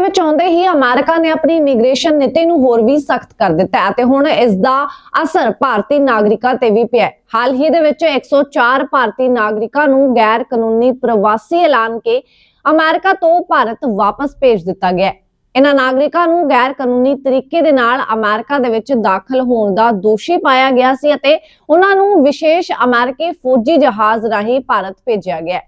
ਦੇ ਵਿੱਚ ਆਉਂਦੇ ਹੀ ਅਮਰੀਕਾ ਨੇ ਆਪਣੀ ਇਮੀਗ੍ਰੇਸ਼ਨ ਨੀਤੀ ਨੂੰ ਹੋਰ ਵੀ ਸਖਤ ਕਰ ਦਿੱਤਾ ਅਤੇ ਹੁਣ ਇਸ ਦਾ ਅਸਰ ਭਾਰਤੀ ਨਾਗਰਿਕਾਂ ਤੇ ਵੀ ਪਿਆ ਹਾਲ ਹੀ ਦੇ ਵਿੱਚ 104 ਭਾਰਤੀ ਨਾਗਰਿਕਾਂ ਨੂੰ ਗੈਰ ਕਾਨੂੰਨੀ ਪ੍ਰਵਾਸੀ ਐਲਾਨ ਕੇ ਅਮਰੀਕਾ ਤੋਂ ਭਾਰਤ ਵਾਪਸ ਭੇਜ ਦਿੱਤਾ ਗਿਆ ਇਹਨਾਂ ਨਾਗਰਿਕਾਂ ਨੂੰ ਗੈਰ ਕਾਨੂੰਨੀ ਤਰੀਕੇ ਦੇ ਨਾਲ ਅਮਰੀਕਾ ਦੇ ਵਿੱਚ ਦਾਖਲ ਹੋਣ ਦਾ ਦੋਸ਼ੀ ਪਾਇਆ ਗਿਆ ਸੀ ਅਤੇ ਉਹਨਾਂ ਨੂੰ ਵਿਸ਼ੇਸ਼ ਅਮਰੀਕੀ ਫੌਜੀ ਜਹਾਜ਼ ਰਾਹੀਂ ਭਾਰਤ ਭੇਜਿਆ ਗਿਆ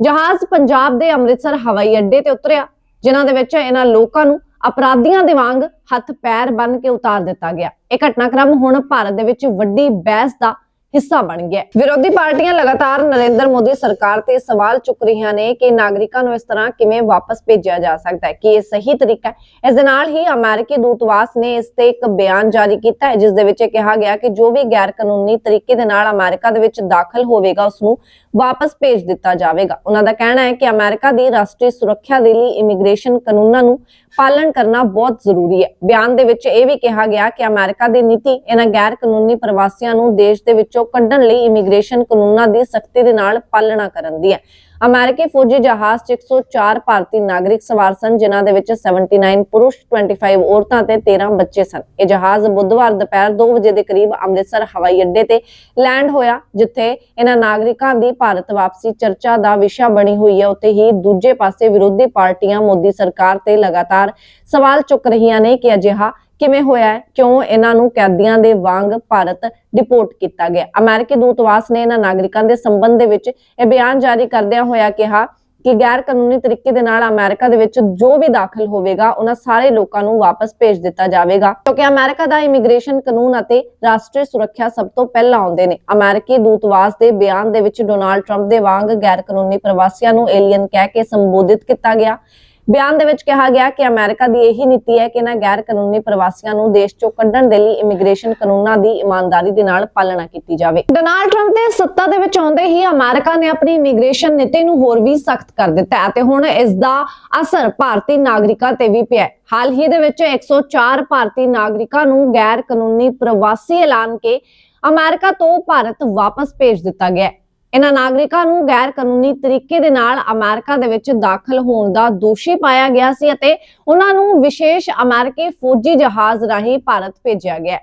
ਜਹਾਜ਼ ਪੰਜਾਬ ਦੇ ਅੰਮ੍ਰਿਤਸਰ ਹਵਾਈ ਅੱਡੇ ਤੇ ਉਤਰਿਆ। ਜਿਨ੍ਹਾਂ ਦੇ ਵਿੱਚ ਇਹਨਾਂ ਲੋਕਾਂ ਨੂੰ ਅਪਰਾਧੀਆਂ ਦੇ ਵਾਂਗ ਹੱਥ ਪੈਰ ਬੰਨ ਕੇ ਉਤਾਰ ਦਿੱਤਾ ਗਿਆ। ਇਹ ਘਟਨਾਕ੍ਰਮ ਹੁਣ ਭਾਰਤ ਦੇ ਵਿੱਚ ਵੱਡੀ ਬਹਿਸ ਦਾ ਹਿੱਸਾ ਬਣ ਗਿਆ ਵਿਰੋਧੀ ਪਾਰਟੀਆਂ ਲਗਾਤਾਰ ਨਰਿੰਦਰ ਮੋਦੀ ਸਰਕਾਰ ਤੇ ਸਵਾਲ ਚੁੱਕ ਰਹੀਆਂ ਨੇ ਕਿ ਨਾਗਰਿਕਾਂ ਨੂੰ ਇਸ ਤਰ੍ਹਾਂ ਕਿਵੇਂ ਵਾਪਸ ਭੇਜਿਆ ਜਾ ਸਕਦਾ ਹੈ। ਕਿ ਇਹ ਸਹੀ ਤਰੀਕਾ ਹੈ? ਇਸ ਦੇ ਨਾਲ ਹੀ ਅਮਰੀਕੀ ਦੂਤਵਾਸ ਨੇ ਇਸ ਤੇ ਇੱਕ ਬਿਆਨ ਜਾਰੀ ਕੀਤਾ ਹੈ, ਜਿਸ ਦੇ ਵਿੱਚ ਕਿਹਾ ਗਿਆ ਕਿ ਜੋ ਵੀ ਗੈਰ ਕਾਨੂੰਨੀ ਤਰੀਕੇ ਦੇ ਨਾਲ ਅਮਰੀਕਾ ਦੇ ਵਿੱਚ ਦਾਖਲ ਹੋਵੇਗਾ, ਉਸ ਨੂੰ ਵਾਪਸ ਭੇਜ ਦਿੱਤਾ ਜਾਵੇਗਾ। ਉਹਨਾਂ ਦਾ ਕਹਿਣਾ ਹੈ ਕਿ ਅਮਰੀਕਾ ਦੀ ਰਾਸ਼ਟਰੀ ਸੁਰੱਖਿਆ ਦੇ ਲਈ ਇਮੀਗ੍ਰੇਸ਼ਨ ਕਾਨੂੰਨਾਂ ਨੂੰ ਪਾਲਣ ਕਰਨਾ ਬਹੁਤ ਜ਼ਰੂਰੀ ਹੈ। ਬਿਆਨ ਦੇ ਵਿੱਚ ਇਹ ਵੀ ਕਿਹਾ ਗਿਆ ਕਿ ਅਮਰੀਕਾ ਦੀ ਨੀਤੀ ਇਹਨਾਂ ਗੈਰ ਕਾਨੂੰਨੀ ਪ੍ਰਵਾਸੀਆਂ ਨੂੰ ਦੇਸ਼ ਦੇ ਵਿੱਚੋਂ ਕੱਢਣ ਲਈ ਇਮੀਗ੍ਰੇਸ਼ਨ ਕਾਨੂੰਨਾਂ ਦੀ ਸਖਤੀ ਦੇ ਨਾਲ ਪਾਲਣਾ ਕਰਨ ਦੀ ਹੈ। ਅਮਰੀਕੀ ਫੌਜੀ ਜਹਾਜ਼ 'ਚ 104 ਭਾਰਤੀ ਨਾਗਰਿਕ ਸਵਾਰ ਸਨ, ਜਿਨ੍ਹਾਂ ਦੇ ਵਿੱਚ 79 ਪੁਰਸ਼ 25 ਔਰਤਾਂ ਤੇ 13 ਬੱਚੇ ਸਨ। ਇਹ ਜਹਾਜ਼ ਬੁੱਧਵਾਰ ਦੁਪਹਿਰ 2 ਵਜੇ ਦੇ ਕਰੀਬ ਅੰਮ੍ਰਿਤਸਰ ਹਵਾਈ ਅੱਡੇ ਤੇ ਲੈਂਡ ਹੋਇਆ, ਜਿੱਥੇ ਇਹਨਾਂ ਨਾਗਰਿਕਾਂ ਦੀ ਭਾਰਤ ਵਾਪਸੀ ਚਰਚਾ ਦਾ ਵਿਸ਼ਾ ਬਣੀ ਹੋਈ ਹੈ। ਉੱਥੇ ਹੀ ਦੂਜੇ ਪਾਸੇ ਵਿਰੋਧੀ ਪਾਰਟੀਆਂ ਮੋਦੀ ਸਰਕਾਰ ਤੇ ਲਗਾਤਾਰ ਸਵਾਲ ਚੁੱਕ ਰਹੀਆਂ ਨੇ ਕਿ ਅਜਿਹਾ ਕਿਵੇਂ ਹੋਇਆ ਹੈ, ਕਿਉਂ ਇਹਨਾਂ ਨੂੰ ਕੈਦੀਆਂ ਦੇ ਵਾਂਗ ਭਾਰਤ ਡਿਪੋਰਟ ਕੀਤਾ ਗਿਆ। ਅਮਰੀਕੀ ਦੂਤਵਾਸ ਨੇ ਇਹਨਾਂ ਨਾਗਰਿਕਾਂ ਦੇ ਸੰਬੰਧ ਦੇ ਵਿੱਚ ਇਹ ਬਿਆਨ ਜਾਰੀ ਕਰਦਿਆਂ ਹੋਇਆ ਕਿਹਾ ਕਿ ਗੈਰ ਕਾਨੂੰਨੀ ਤਰੀਕੇ ਦੇ ਨਾਲ ਅਮਰੀਕਾ ਦੇ ਵਿੱਚ ਜੋ ਵੀ ਦਾਖਲ ਹੋਵੇਗਾ, ਉਹਨਾਂ ਸਾਰੇ ਲੋਕਾਂ ਨੂੰ ਵਾਪਸ ਭੇਜ ਦਿੱਤਾ ਜਾਵੇਗਾ। ਕਿਉਂਕਿ ਅਮਰੀਕਾ ਦਾ ਇਮੀਗ੍ਰੇਸ਼ਨ ਕਾਨੂੰਨ ਅਤੇ ਰਾਸ਼ਟਰੀ ਸੁਰੱਖਿਆ ਸਭ ਤੋਂ ਪਹਿਲਾਂ ਆਉਂਦੇ ਨੇ। ਅਮਰੀਕੀ ਦੂਤਵਾਸ ਦੇ ਬਿਆਨ ਦੇ ਵਿੱਚ ਡੋਨਾਲਡ ਟਰੰਪ ਦੇ ਵਾਂਗ ਗੈਰ ਕਾਨੂੰਨੀ ਪ੍ਰਵਾਸੀਆਂ ਨੂੰ ਏਲੀਅਨ ਕਹਿ ਕੇ ਸੰਬੋਧਿਤ ਕੀਤਾ ਗਿਆ। ਬਿਆਨ ਦੇ ਵਿੱਚ ਕਿਹਾ ਗਿਆ ਕਿ ਅਮਰੀਕਾ ਦੀ ਇਹੀ ਨੀਤੀ ਹੈ ਕਿ ਇਹਨਾਂ ਗੈਰ ਕਾਨੂੰਨੀ ਪ੍ਰਵਾਸੀਆਂ ਨੂੰ ਦੇਸ਼ ਚੋਂ ਕੱਢਣ ਦੇ ਲਈ ਇਮੀਗ੍ਰੇਸ਼ਨ ਕਾਨੂੰਨਾਂ ਦੀ ਇਮਾਨਦਾਰੀ ਦੇ ਨਾਲ ਪਾਲਣਾ ਕੀਤੀ ਜਾਵੇ। ਡੋਨਾਲਡ ਟਰੰਪ ਦੇ ਸੱਤਾ ਦੇ ਵਿੱਚ ਆਉਂਦੇ ਹੀ ਅਮਰੀਕਾ ਨੇ ਆਪਣੀ ਇਮੀਗ੍ਰੇਸ਼ਨ ਨੀਤੀ ਨੂੰ ਹੋਰ ਵੀ ਸਖਤ ਕਰ ਦਿੱਤਾ ਹੈ ਤੇ ਹੁਣ ਇਸ ਦਾ ਅਸਰ ਭਾਰਤੀ ਨਾਗਰਿਕਾਂ ਤੇ ਵੀ ਪਿਆ ਹੈ। ਹਾਲ ਹੀ ਦੇ ਵਿੱਚ 104 ਭਾਰਤੀ ਨਾਗਰਿਕਾਂ ਨੂੰ ਗੈਰ ਕਾਨੂੰਨੀ ਪ੍ਰਵਾਸੀ ਐਲਾਨ ਕੇ ਅਮਰੀਕਾ ਤੋਂ ਭਾਰਤ ਵਾਪਸ ਭੇਜ ਦਿੱਤਾ ਗਿਆ ਹੈ। ਇਹਨਾਂ ਨਾਗਰਿਕਾਂ ਨੂੰ ਗੈਰ ਕਾਨੂੰਨੀ ਤਰੀਕੇ ਦੇ ਨਾਲ ਅਮਰੀਕਾ ਦੇ ਵਿੱਚ ਦਾਖਲ ਹੋਣ ਦਾ ਦੋਸ਼ੀ ਪਾਇਆ ਗਿਆ ਸੀ ਅਤੇ ਉਹਨਾਂ ਨੂੰ ਵਿਸ਼ੇਸ਼ ਅਮਰੀਕੀ ਫੌਜੀ ਜਹਾਜ਼ ਰਾਹੀਂ ਭਾਰਤ ਭੇਜਿਆ ਗਿਆ।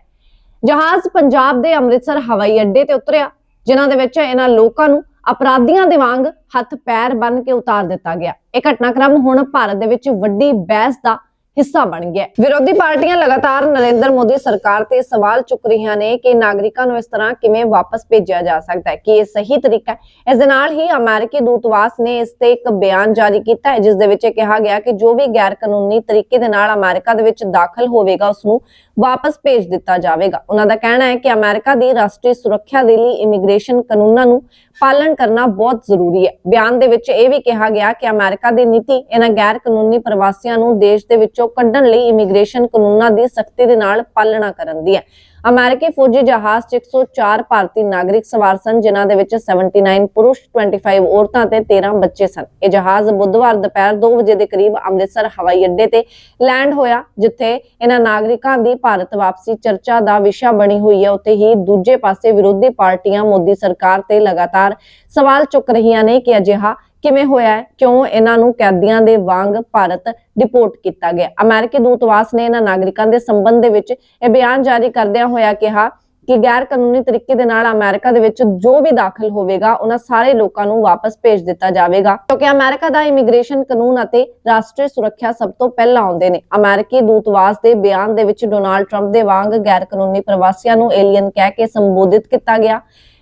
ਜਹਾਜ਼ ਪੰਜਾਬ ਦੇ ਅੰਮ੍ਰਿਤਸਰ, ਹਵਾਈ ਅੱਡੇ ਤੇ ਉਤਰਿਆ, ਜਿਨ੍ਹਾਂ ਦੇ ਵਿੱਚ ਇਹਨਾਂ ਲੋਕਾਂ ਨੂੰ ਅਪਰਾਧੀਆਂ ਦੇ ਵਾਂਗ ਹੱਥ ਪੈਰ ਬੰਨ ਕੇ ਉਤਾਰ ਦਿੱਤਾ ਗਿਆ। ਇਹ ਘਟਨਾਕ੍ਰਮ ਹੁਣ ਭਾਰਤ ਦੇ ਵਿੱਚ ਵੱਡੀ ਬਹਿਸ ਦਾ ਹਿੱਸਾ ਬਣ ਗਿਆ। ਵਿਰੋਧੀ ਪਾਰਟੀਆਂ ਲਗਾਤਾਰ ਨਰਿੰਦਰ ਮੋਦੀ ਸਰਕਾਰ ਤੇ ਸਵਾਲ ਚੁੱਕ ਰਹੀਆਂ ਨੇ ਕਿ ਨਾਗਰਿਕਾਂ ਨੂੰ ਇਸ ਤਰ੍ਹਾਂ ਕਿਵੇਂ ਵਾਪਸ ਭੇਜਿਆ ਜਾ ਸਕਦਾ ਹੈ, ਕਿ ਇਹ ਸਹੀ ਤਰੀਕਾ ਹੈ? ਇਸ ਦੇ ਨਾਲ ਹੀ ਅਮਰੀਕੀ ਦੂਤਵਾਸ ਨੇ ਇਸ ਤੇ ਇੱਕ ਬਿਆਨ ਜਾਰੀ ਕੀਤਾ ਹੈ, ਜਿਸ ਦੇ ਵਿੱਚ ਇਹ ਕਿਹਾ ਗਿਆ ਕਿ ਜੋ ਵੀ ਗੈਰ ਕਾਨੂੰਨੀ ਤਰੀਕੇ ਦੇ ਨਾਲ ਅਮਰੀਕਾ ਦੇ ਵਿੱਚ ਦਾਖਲ ਹੋਵੇਗਾ ਉਸ ਨੂੰ ਵਾਪਸ ਭੇਜ ਦਿੱਤਾ ਜਾਵੇਗਾ। ਉਹਨਾਂ ਦਾ ਕਹਿਣਾ ਹੈ ਕਿ ਅਮਰੀਕਾ ਦੀ ਰਾਸ਼ਟਰੀ ਸੁਰੱਖਿਆ ਦੇ ਲਈ ਇਮੀਗ੍ਰੇਸ਼ਨ ਕਾਨੂੰਨਾਂ ਨੂੰ ਪਾਲਣ ਕਰਨਾ ਬਹੁਤ ਜ਼ਰੂਰੀ ਹੈ। ਬਿਆਨ ਦੇ ਵਿੱਚ ਇਹ ਵੀ ਕਿਹਾ ਗਿਆ ਕਿ ਅਮਰੀਕਾ ਦੀ ਨੀਤੀ ਇਹਨਾਂ ਗੈਰ ਕਾਨੂੰਨੀ ਪ੍ਰਵਾਸੀਆਂ ਨੂੰ ਦੇਸ਼ ਦੇ ਵਿੱਚੋਂ ਕੱਢਣ ਲਈ ਇਮੀਗ੍ਰੇਸ਼ਨ ਕਾਨੂੰਨਾਂ ਦੀ ਸਖਤੀ ਦੇ ਨਾਲ ਪਾਲਣਾ ਕਰਨ ਦੀ ਹੈ। ਅਮਰੀਕੀ ਫੌਜੀ ਜਹਾਜ਼ 'ਚ 104 ਭਾਰਤੀ ਨਾਗਰਿਕ ਸਵਾਰ ਸਨ, ਜਿਨ੍ਹਾਂ ਦੇ ਵਿੱਚ 79 ਪੁਰਸ਼ 25 ਔਰਤਾਂ ਤੇ 13 ਬੱਚੇ ਸਨ। ਇਹ ਜਹਾਜ਼ ਬੁੱਧਵਾਰ ਦੁਪਹਿਰ 2 ਵਜੇ ਦੇ ਕਰੀਬ ਅੰਮ੍ਰਿਤਸਰ ਹਵਾਈ ਅੱਡੇ ਤੇ ਲੈਂਡ ਹੋਇਆ, ਜਿੱਥੇ ਇਹਨਾਂ ਨਾਗਰਿਕਾਂ ਦੀ ਭਾਰਤ ਵਾਪਸੀ ਚਰਚਾ ਦਾ ਵਿਸ਼ਾ ਬਣੀ ਹੋਈ ਹੈ। ਉੱਥੇ ਹੀ ਦੂਜੇ ਪਾਸੇ ਵਿਰੋਧੀ ਪਾਰਟੀਆਂ ਮੋਦੀ ਸਰਕਾਰ ਤੇ ਲਗਾਤਾਰ ਸਵਾਲ ਚੁੱਕ ਰਹੀਆਂ ਨੇ ਕਿ ਅਜਿਹਾ ਕਿਵੇਂ ਹੋਇਆ ਹੈ? ਕਿਉਂ ਇਹਨਾਂ ਨੂੰ ਕੈਦੀਆਂ ਦੇ ਵਾਂਗ ਭਾਰਤ ਡਿਪੋਰਟ ਕੀਤਾ ਗਿਆ? ਅਮਰੀਕੀ ਦੂਤਵਾਸ ਨੇ ਇਹਨਾਂ ਨਾਗਰਿਕਾਂ ਦੇ ਸੰਬੰਧ ਦੇ ਵਿੱਚ ਇਹ ਬਿਆਨ ਜਾਰੀ ਕਰਦਿਆਂ ਹੋਇਆ ਕਿਹਾ ਕਿ ਗੈਰ ਕਾਨੂੰਨੀ ਤਰੀਕੇ ਦੇ ਨਾਲ ਅਮਰੀਕਾ ਦੇ ਵਿੱਚ ਜੋ ਵੀ ਦਾਖਲ ਹੋਵੇਗਾ, ਉਹਨਾਂ ਸਾਰੇ ਲੋਕਾਂ ਨੂੰ ਵਾਪਸ ਭੇਜ ਦਿੱਤਾ ਜਾਵੇਗਾ। ਕਿਉਂਕਿ ਅਮਰੀਕਾ ਦਾ ਇਮੀਗ੍ਰੇਸ਼ਨ ਕਾਨੂੰਨ ਅਤੇ ਰਾਸ਼ਟਰੀ ਸੁਰੱਖਿਆ ਸਭ ਤੋਂ ਪਹਿਲਾਂ ਆਉਂਦੇ ਨੇ। ਅਮਰੀਕੀ ਦੂਤਵਾਸ ਦੇ ਬਿਆਨ ਦੇ ਵਿੱਚ ਡੋਨਾਲਡ ਟਰੰਪ ਦੇ ਵਾਂਗ ਗੈਰ ਕਾਨੂੰਨੀ ਪ੍ਰਵਾਸੀਆਂ ਨੂੰ ਏਲੀਅਨ ਕਹਿ ਕੇ ਸੰਬੋਧਿਤ ਕੀਤਾ ਗਿਆ।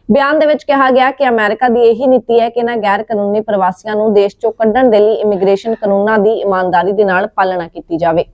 ਬਿਆਨ ਦੇ ਵਿੱਚ ਕਿਹਾ ਗਿਆ ਕਿ ਅਮਰੀਕਾ ਦੀ ਇਹੀ ਨੀਤੀ ਹੈ ਕਿ ਇਹਨਾਂ ਗੈਰ ਕਾਨੂੰਨੀ ਪ੍ਰਵਾਸੀਆਂ ਨੂੰ ਦੇਸ਼ ਚੋਂ ਕੱਢਣ ਦੇ ਲਈ ਇਮੀਗ੍ਰੇਸ਼ਨ ਕਾਨੂੰਨਾਂ ਦੀ ਇਮਾਨਦਾਰੀ ਦੇ ਨਾਲ ਪਾਲਣਾ ਕੀਤੀ ਜਾਵੇ।